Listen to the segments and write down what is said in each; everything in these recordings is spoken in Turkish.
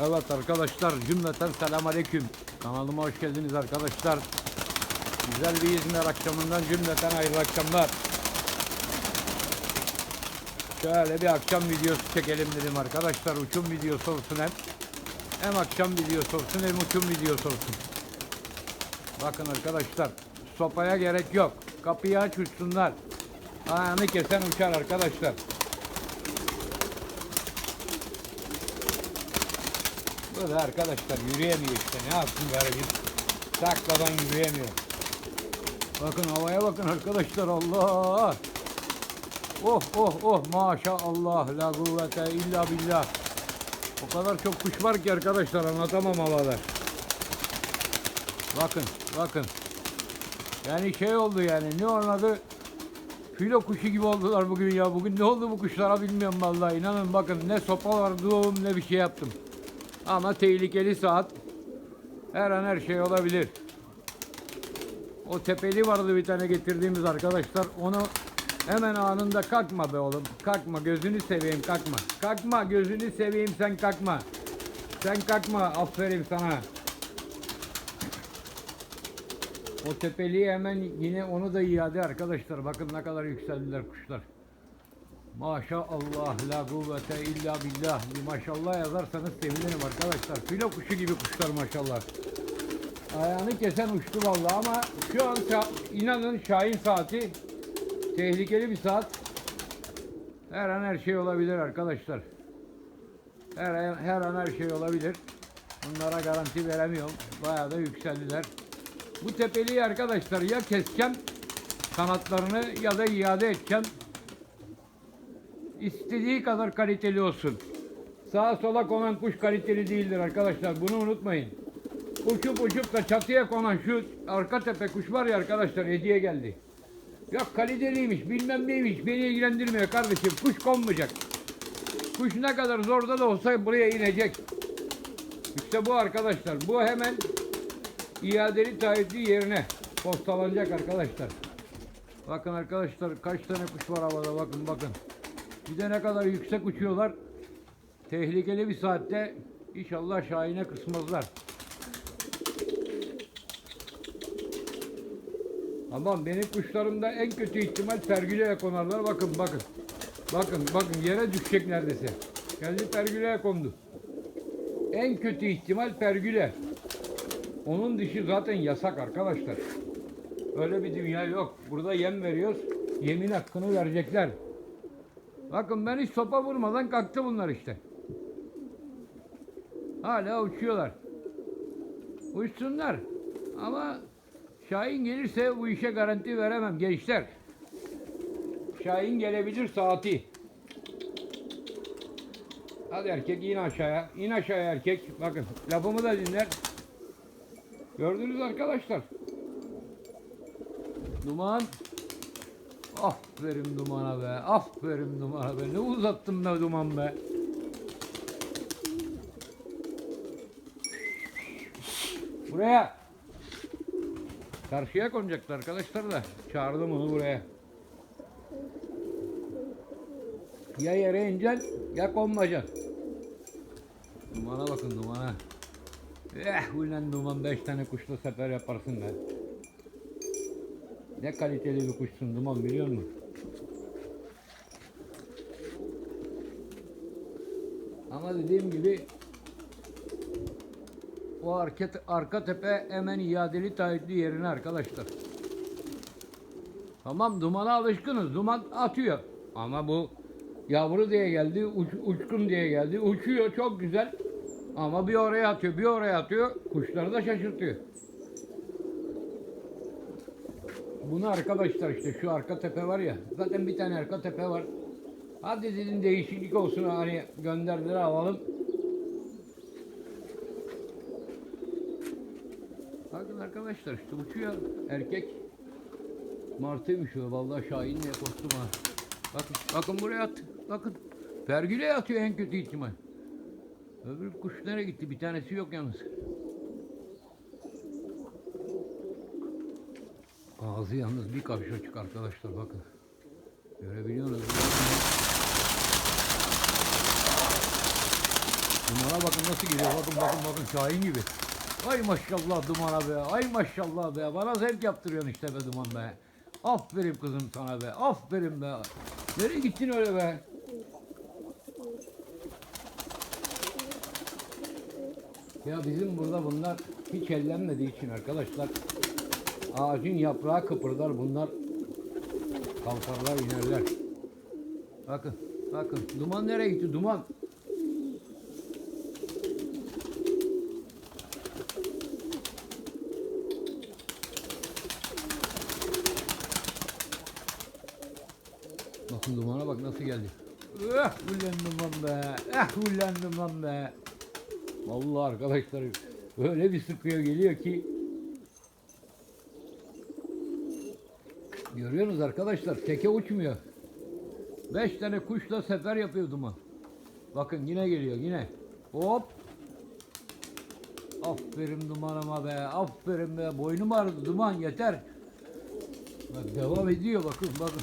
Evet arkadaşlar cümleten selam aleyküm. Kanalıma hoş geldiniz arkadaşlar. Güzel bir İzmir akşamından cümleten hayırlı akşamlar. Şöyle bir akşam videosu çekelim dedim arkadaşlar. Uçum videosu olsun hem. Hem akşam videosu olsun hem uçum videosu olsun. Bakın arkadaşlar sopaya gerek yok. Kapıyı aç uçsunlar. Ayağını kesen uçar arkadaşlar. Bu da arkadaşlar yürüyemiyor işte. Ne yapsın garibim? Sakladan yürüyemiyor. Bakın havaya bakın arkadaşlar. Allah! Oh oh oh maşallah la kuvvete illa billah. O kadar çok kuş var ki arkadaşlar anlatamam havada. Bakın bakın. Yani şey oldu yani ne onun adı? Filo kuşu gibi oldular bugün ya. Bugün ne oldu bu kuşlara bilmiyorum vallahi. İnanın bakın ne sopa var doğum ne bir şey yaptım. Ama tehlikeli saat. Her an her şey olabilir. O tepeli vardı bir tane getirdiğimiz arkadaşlar. Onu hemen anında kalkma be oğlum. Kalkma gözünü seveyim kalkma. Kalkma gözünü seveyim sen kalkma. Sen kalkma aferin sana. O tepeliği hemen yine onu da iade arkadaşlar. Bakın ne kadar yükseldiler kuşlar. Maşallah la kuvvete illa billah. Bir maşallah yazarsanız sevinirim arkadaşlar. Filo kuşu gibi kuşlar maşallah. Ayağını kesen uçtu vallahi ama şu an inanın Şahin saati tehlikeli bir saat. Her an her şey olabilir arkadaşlar. Her an, her an her şey olabilir. Bunlara garanti veremiyorum. Bayağı da yükseldiler. Bu tepeliği arkadaşlar ya keseceğim kanatlarını ya da iade edeceğim. İstediği kadar kaliteli olsun. Sağa sola konan kuş kaliteli değildir arkadaşlar. Bunu unutmayın. Uçup uçup da çatıya konan şu arka tepe kuş var ya arkadaşlar hediye geldi. Yok kaliteliymiş bilmem neymiş beni ilgilendirmiyor kardeşim. Kuş konmayacak. Kuş ne kadar zorda da olsa buraya inecek. İşte bu arkadaşlar. Bu hemen iadeli taahhütlü yerine postalanacak arkadaşlar. Bakın arkadaşlar kaç tane kuş var havada bakın bakın. Bir de ne kadar yüksek uçuyorlar. Tehlikeli bir saatte inşallah Şahin'e kısmazlar. Aman benim kuşlarımda en kötü ihtimal pergüleye konarlar. Bakın bakın. Bakın bakın yere düşecek neredeyse. Kendi pergüleye kondu. En kötü ihtimal pergüle. Onun dışı zaten yasak arkadaşlar. Öyle bir dünya yok. Burada yem veriyoruz. Yemin hakkını verecekler. Bakın ben hiç sopa vurmadan kalktı bunlar işte. Hala uçuyorlar. Uçsunlar. Ama Şahin gelirse bu işe garanti veremem gençler. Şahin gelebilir saati. Hadi erkek in aşağıya. İn aşağıya erkek. Bakın lafımı da dinler. Gördünüz arkadaşlar. Duman. Aferin dumana be. Aferin dumana be. Ne uzattın be duman be. Buraya. Karşıya konacaktı arkadaşlar da. Çağırdım onu buraya. Ya yere ineceksin ya konmayacaksın. Dumana bakın dumana. Eh ulan duman beş tane kuşla sefer yaparsın be. Ne kaliteli bir kuşsun duman biliyor musun? Ama dediğim gibi o arka, arka tepe hemen iadeli taahhütlü yerine arkadaşlar. Tamam dumana alışkınız. Duman atıyor. Ama bu yavru diye geldi, uç, uçkun diye geldi. Uçuyor çok güzel. Ama bir oraya atıyor, bir oraya atıyor. Kuşları da şaşırtıyor. Bunu arkadaşlar işte şu arka tepe var ya. Zaten bir tane arka tepe var. Hadi dedim değişiklik olsun hani gönderdiler alalım. Bakın arkadaşlar işte uçuyor erkek. Martıymış o vallahi Şahin'le kostum ha. Bakın, bakın buraya at. Bakın. Pergüle atıyor en kötü ihtimal. Öbür kuş nereye gitti? Bir tanesi yok yalnız. Ağzı yalnız bir kaş açık arkadaşlar bakın. Görebiliyor musunuz? Dumana bakın nasıl geliyor. Bakın bakın bakın Şahin gibi. Ay maşallah dumana be. Ay maşallah be. Bana zevk yaptırıyorsun işte be duman be. Aferin kızım sana be. Aferin be. Nereye gittin öyle be? Ya bizim burada bunlar hiç ellenmediği için arkadaşlar ağacın yaprağı kıpırdar bunlar kalkarlar inerler. Bakın bakın duman nereye gitti duman? Bakın dumana bak nasıl geldi. Eh ulan duman be. Eh ulan duman be. Vallahi arkadaşlar öyle bir sıkıyor geliyor ki Görüyorsunuz arkadaşlar teke uçmuyor. Beş tane kuşla sefer yapıyor duman. Bakın yine geliyor yine. Hop. Aferin dumanıma be. Aferin be. Boynum ağrıdı duman yeter. Bak devam ediyor bakın bakın.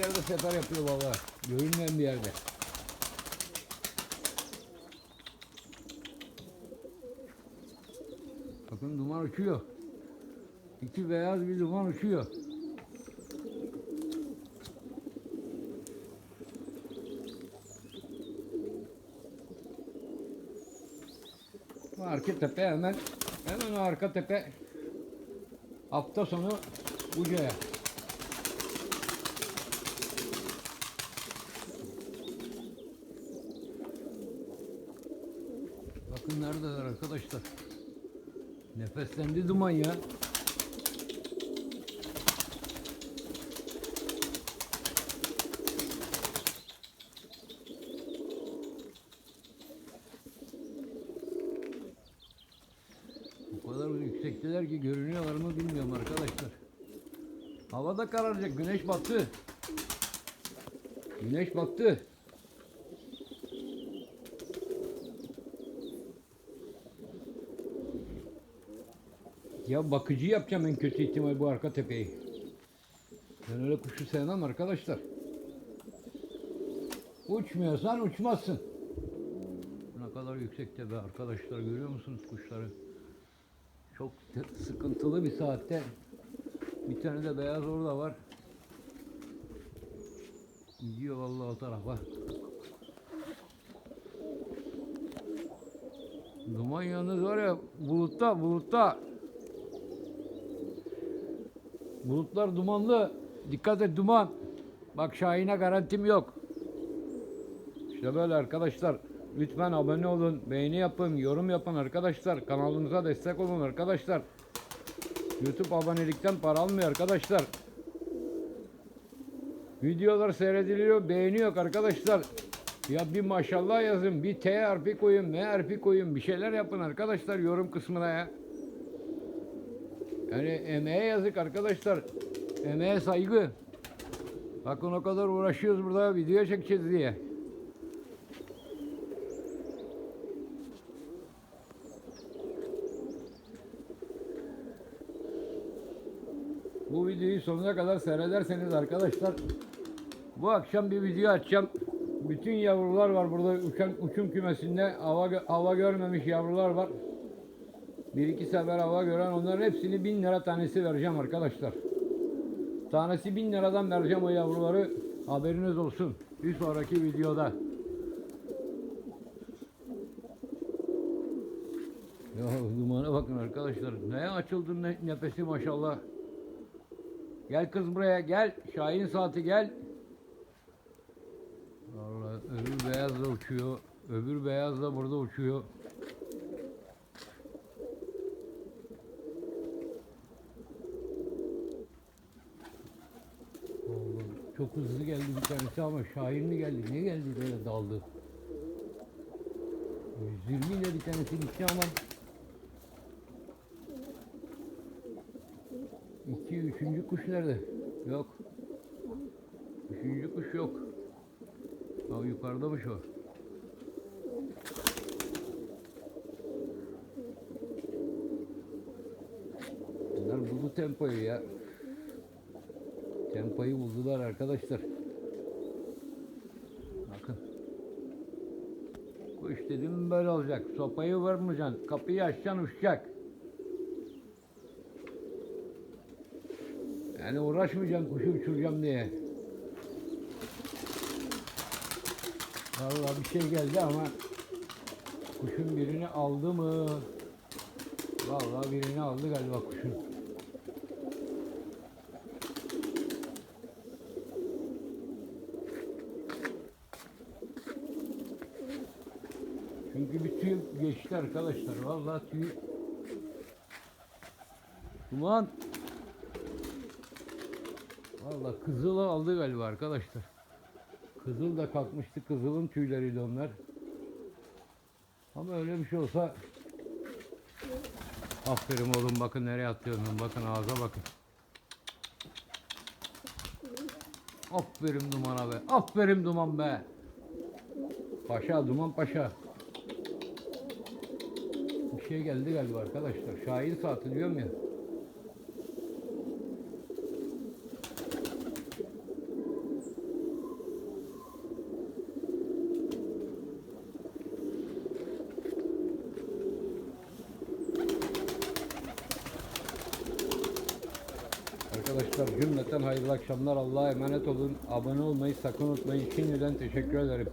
Yerde sefer yapıyor baba. Görünmeyen bir yerde. Bakın duman uçuyor. İki beyaz bir duman uçuyor. Arka tepe hemen hemen arka tepe hafta sonu Buca'ya. Neredeler arkadaşlar. Nefeslendi duman ya. O kadar yüksekteler ki görünüyorlar mı bilmiyorum arkadaşlar. Havada kararacak. Güneş battı. Güneş battı. Ya bakıcı yapacağım en kötü ihtimal bu arka tepeyi. Ben öyle kuşu sevmem arkadaşlar. Uçmuyorsan uçmazsın. Ne kadar yüksek tepe arkadaşlar görüyor musunuz kuşları? Çok sıkıntılı bir saatte. Bir tane de beyaz orada var. Gidiyor vallahi o tarafa. Duman yalnız var ya bulutta bulutta. Bulutlar dumanlı. Dikkat et duman. Bak Şahin'e garantim yok. İşte böyle arkadaşlar. Lütfen abone olun, beğeni yapın, yorum yapın arkadaşlar. Kanalımıza destek olun arkadaşlar. YouTube abonelikten para almıyor arkadaşlar. Videolar seyrediliyor, beğeni yok arkadaşlar. Ya bir maşallah yazın, bir T harfi koyun, M harfi koyun, bir şeyler yapın arkadaşlar yorum kısmına ya. Yani emeğe yazık arkadaşlar. Emeğe saygı. Bakın o kadar uğraşıyoruz burada video çekeceğiz diye. Bu videoyu sonuna kadar seyrederseniz arkadaşlar bu akşam bir video açacağım. Bütün yavrular var burada uçan uçum kümesinde hava hava görmemiş yavrular var. Bir iki sefer hava gören onların hepsini bin lira tanesi vereceğim arkadaşlar. Tanesi bin liradan vereceğim o yavruları. Haberiniz olsun. Bir sonraki videoda. Ya dumana bakın arkadaşlar. Ne açıldı ne, nefesi maşallah. Gel kız buraya gel. Şahin saati gel. Vallahi öbür beyaz da uçuyor. Öbür beyaz da burada uçuyor. Vallahi çok hızlı geldi bir tanesi ama Şahin mi geldi? Ne geldi böyle daldı? 120 ile bir tanesi gitti ama üçüncü kuş nerede? Yok. Üçüncü kuş yok. Ha yukarıdamış o. Bunlar buldu tempoyu ya. Tempoyu buldular arkadaşlar. Bakın. Kuş dedim böyle olacak. Sopayı vurmayacaksın. Kapıyı açacaksın uçacak. Yani uğraşmayacaksın kuşu uçuracağım diye. Vallahi bir şey geldi ama kuşun birini aldı mı? Vallahi birini aldı galiba kuşun. Çünkü bir tüy geçti arkadaşlar. Vallahi tüy. Ulan. Vallahi kızılı aldı galiba arkadaşlar. Kızıl da kalkmıştı. Kızılın tüyleriydi onlar. Ama öyle bir şey olsa Aferin oğlum bakın nereye atıyorsun bakın ağza bakın. Aferin dumana be. Aferin duman be. Paşa duman paşa. Şey geldi galiba arkadaşlar. Şahin saati diyorum ya. Arkadaşlar cümleten hayırlı akşamlar. Allah'a emanet olun. Abone olmayı sakın unutmayın. Şimdiden teşekkür ederim.